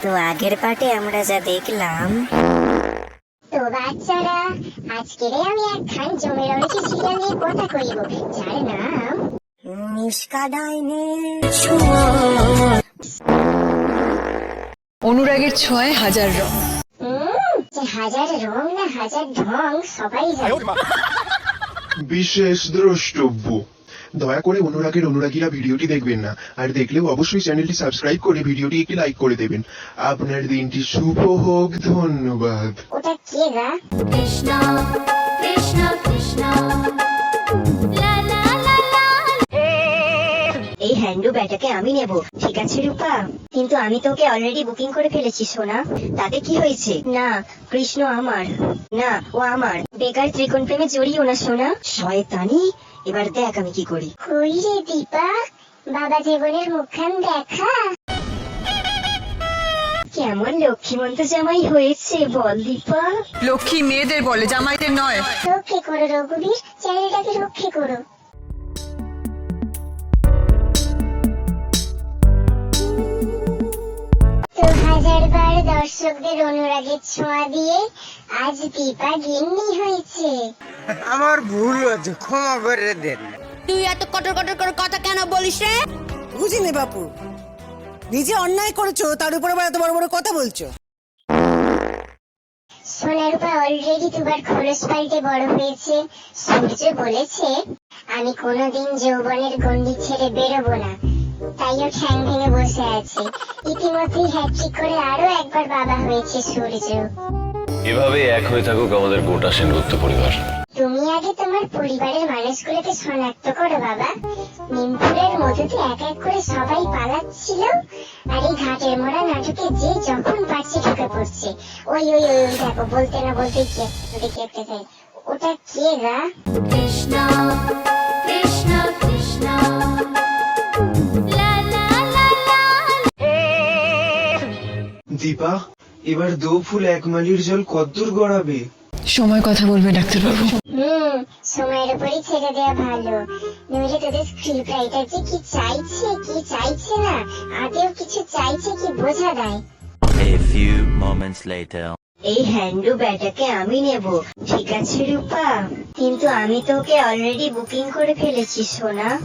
তো আগের পার্টে আমরা যা দেখলাম। তো বাচ্চারা আজকের আমি একখান জমে রয়েছে সিরিয়াল নিয়ে কথা কইব যার নাম নিষ্কা ডাইনে অনুরাগের ছয় হাজার রং। যে হাজার রং না হাজার ঢং সবাই জানে। বিশেষ দ্রষ্টব্য। দয়া করে অনুরাগের অনুরাগীরা ভিডিওটি দেখবেন না। আর দেখলেও অবশ্যই চ্যানেলটি সাবস্ক্রাইব করে ভিডিওটি একটি লাইক করে দেবেন। আপনার দিনটি শুভ হোক, ধন্যবাদ. এই হ্যান্ডু ব্যাটাকে আমি নেব। ঠিক আছে, রূপা। কিন্তু আমি তোকে অলরেডি বুকিং করে ফেলেছি, সোনা। তাতে কি হয়েছে? না, কৃষ্ণ আমার। না, ও আমার। বেকার ত্রিকোণ প্রেমে জড়িও না, সোনা। শয়তানি। এবার দেখ আমি কি করি? কই রে দীপা বাবা জীবনের মুখখান দেখা। কেমন লক্ষ্মীমন্ত জামাই হয়েছে বল দীপা লক্ষ্মী মেয়েদের বলে জামাইদের নয়। রক্ষে করো রঘুবীর চ্যানেলটাকে রক্ষে করো। তো হাজার দর্শকদের অনুরাগের ছোঁয়া দিয়ে আজ দীপা গিন্নি হয়েছে। আমার ভুল হয়েছে ক্ষমা করে দেন। তুই এত কটর কটর করে কথা কেন বলিস রে? বুঝিনি বাপু নিজে অন্যায় করেছ তার উপরে আবার এত বড় বড় কথা বলছো? সোনারূপা অলরেডি দুবার খোলস পাল্টে বড় হয়েছে সূর্য বলেছে আমি কোনোদিন যৌবনের গন্ডি ছেড়ে বেরোবো না। তাইও ঠ্যাং ভেঙে বসে আছে। ইতিমধ্যেই হ্যাট্রিক করে আরও একবার বাবা হয়েছে সূর্য। এভাবে এক হয়ে থাকুক আমাদের গোটা সেনগুপ্ত পরিবার। তুমি আগে তোমার পরিবারের মানুষগুলোকে শনাক্ত করো বাবা। নিমপুরের মধুতে এক এক করে সবাই পালাচ্ছিল। আর এই ঘাটের মোড়া নাটকে যে যখন পারছে ঢুকে পড়ছে। ওই ওই ওই ওই দেখো বলতে না বলতে কি দেখি একটা ওটা কে গা Krishna, দীপা এবার দো ফুল এক মালির জল কদ্দূর গড়াবে। সময় কথা বলবে ডাক্তারবাবু। হুম সময়ের উপরই ছেড়ে দেওয়া ভালো। নইলে তোদের স্ক্রিপ্ট রাইটার যে কি চাইছে কি চাইছে না আদেও কিছু চাইছে কি বোঝা দেয় A few moments later. এই হ্যান্ডু ব্যাটাকে আমি নেব। ঠিক আছে, রূপা। কিন্তু আমি তোকে অলরেডি বুকিং করে ফেলেছি, সোনা।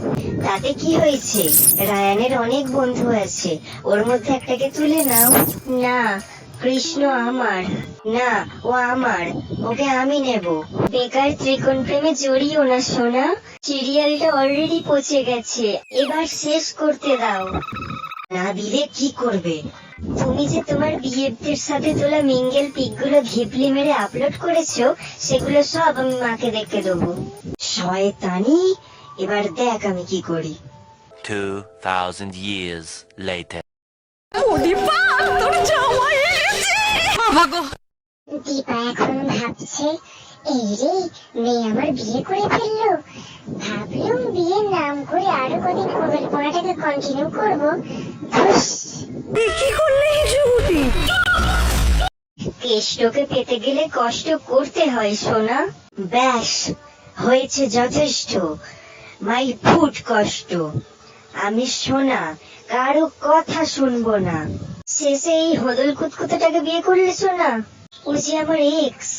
তাতে কি হয়েছে? রায়ানের অনেক বন্ধু আছে। ওর মধ্যে একটাকে তুলে নাও। না, কৃষ্ণ আমার। না, ও আমার। ওকে আমি নেব। বেকার ত্রিকোণ প্রেমে জড়িও না, সোনা। সিরিয়ালটা অলরেডি পচে গেছে। এবার শেষ করতে দাও। না দিলে কি করবে? তুমি যে তোমার বিএফদের সাথে তোলা মিঙ্গেল পিকগুলো ঘিপলি মেরে আপলোড করেছ সেগুলো সব আমি মাকে দেখতে দেবো। শয়তানি এবার দেখ আমি কি করি। 2,000 years later. দীপা এখন ভাবছে এই রে মেয়ে আমার বিয়ে করে ফেলল। ভাবলুম বিয়ের নাম করে আরও কদিন মোবাইল পড়াটাকে কন্টিনিউ করব। ধুস, কি করলে কেষ্টকে পেতে গেলে কষ্ট করতে হয় সোনা। ব্যাস হয়েছে যথেষ্ট। মাই ফুট কষ্ট। আমি সোনা কারও কথা শুনব না। শেষে এই হদল কুতকুতাটাকে বিয়ে করলে সোনা? ও যে আমার এক্স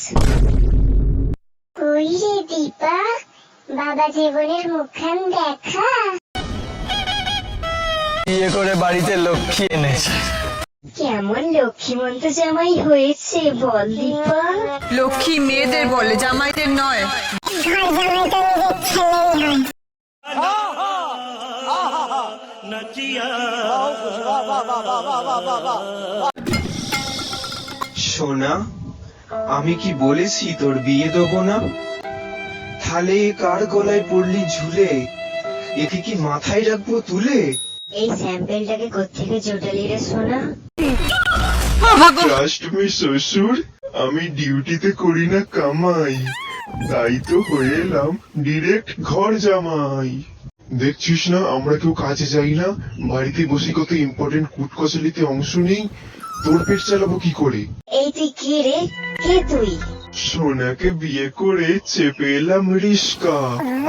কই রে দীপা বাবা জীবনের মুখখান দেখা। বিয়ে করে বাড়িতে লক্ষ্মী এনেছে। কেমন লক্ষ্মীমন্ত জামাই হয়েছে বল দীপা। লক্ষ্মী মেয়েদের বলে জামাইদের নয়। সোনা আমি কি বলেছি তোর বিয়ে দেবো না? তাহলে কার গলায় পড়লি ঝুলে? একে কি মাথায় রাখব তুলে? এই স্যাম্পেলটাকে কোত্থেকে জোটালি রে সোনা? ট্রাস্ট মি শ্বশুর আমি ডিউটিতে করি না কামাই। তাই তো হয়ে এলাম ডিরেক্ট ঘর জামাই। দেখছিস না আমরা কেউ কাজে যাই না বাড়িতে বসে কত ইম্পর্টেন্ট কুটকচালিতে অংশ নেই তোর পেট চালাবো কি করে? এই তুই কে রে? কে তুই? সোনাকে বিয়ে করে চেপে এলাম রিস্কা।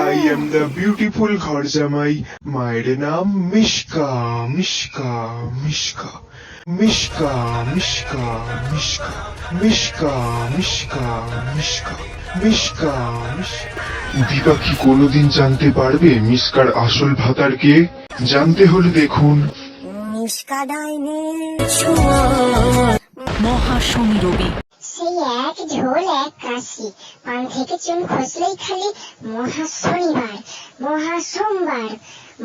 আই এম দ্য বিউটিফুল ঘর জামাই। মায়ের নাম মিশকা মিশকা মিশকা। মিশকা মিশকা মিশকা। মিশকা মিশকা মিশকা। মিশকা মিশকা। কি কোনোদিন জানতে পারবে মিসকার আসল ভাতার কে? জানতে হলে দেখুন। নিষ্কা ডাইনের মহাশনি রবি। ঝোল এক কাশি। পান থেকে চুন খসলেই খালি মহা শনিবার, মহা সোমবার,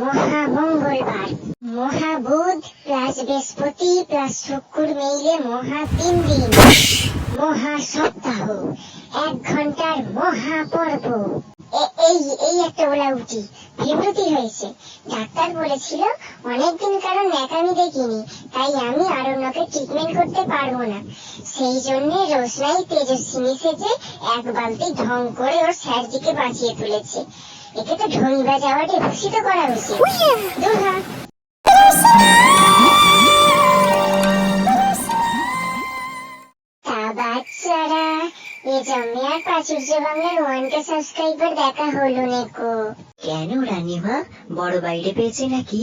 মহা মঙ্গলবার, মহা বুধ প্লাস বৃহস্পতি প্লাস শুক্র মিলে মহা তিন দিন, মহা সপ্তাহ, এক ঘণ্টার মহা পর্ব। এই এই একটা ওলা উঠি বিভ্রতি হয়েছে। ডাক্তার বলেছিল অনেকদিন কারণ ন্যাকামি দেখিনি তাই আমি আরণ্যকে ট্রিটমেন্ট করতে পারব না। সেই জন্য রোশনাই তেজস্বিনী সেজে এক বালতি ঢং করে ওর স্যারজিকে বাঁচিয়ে তুলেছে। একে তো ঢঙ্গা বাজাওয়াটি ভূষিত করা উচিত। এ জন্মে আর প্রাচুর্য বাংলার ওয়ানকে সাবস্ক্রাইবার দেখা হলো নেকো কেন রানীমা বড় বাইরে পেয়েছে নাকি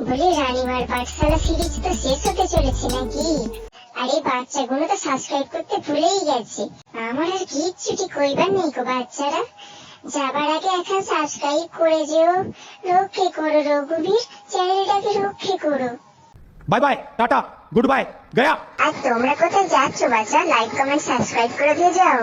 পুরি রানীমার পাঠশালা সিরিজ তো শেষ হতে চলেছে নাকি আরে বাচ্চাগুলো তো সাবস্ক্রাইব করতে ভুলেই গেছে আমার আর কিচ্ছুটি কইবার নেই গো বাচ্চারা যাবার আগে এখন সাবস্ক্রাইব করে যেও রক্ষে করো রঘুবীর চ্যানেলটাকে রক্ষে করো bye bye tata good bye Gaya আর তোমরা কোথায় যাচ্ছ বাচ্চা? লাইক কমেন্ট সাবস্ক্রাইব করে দিয়ে যাও।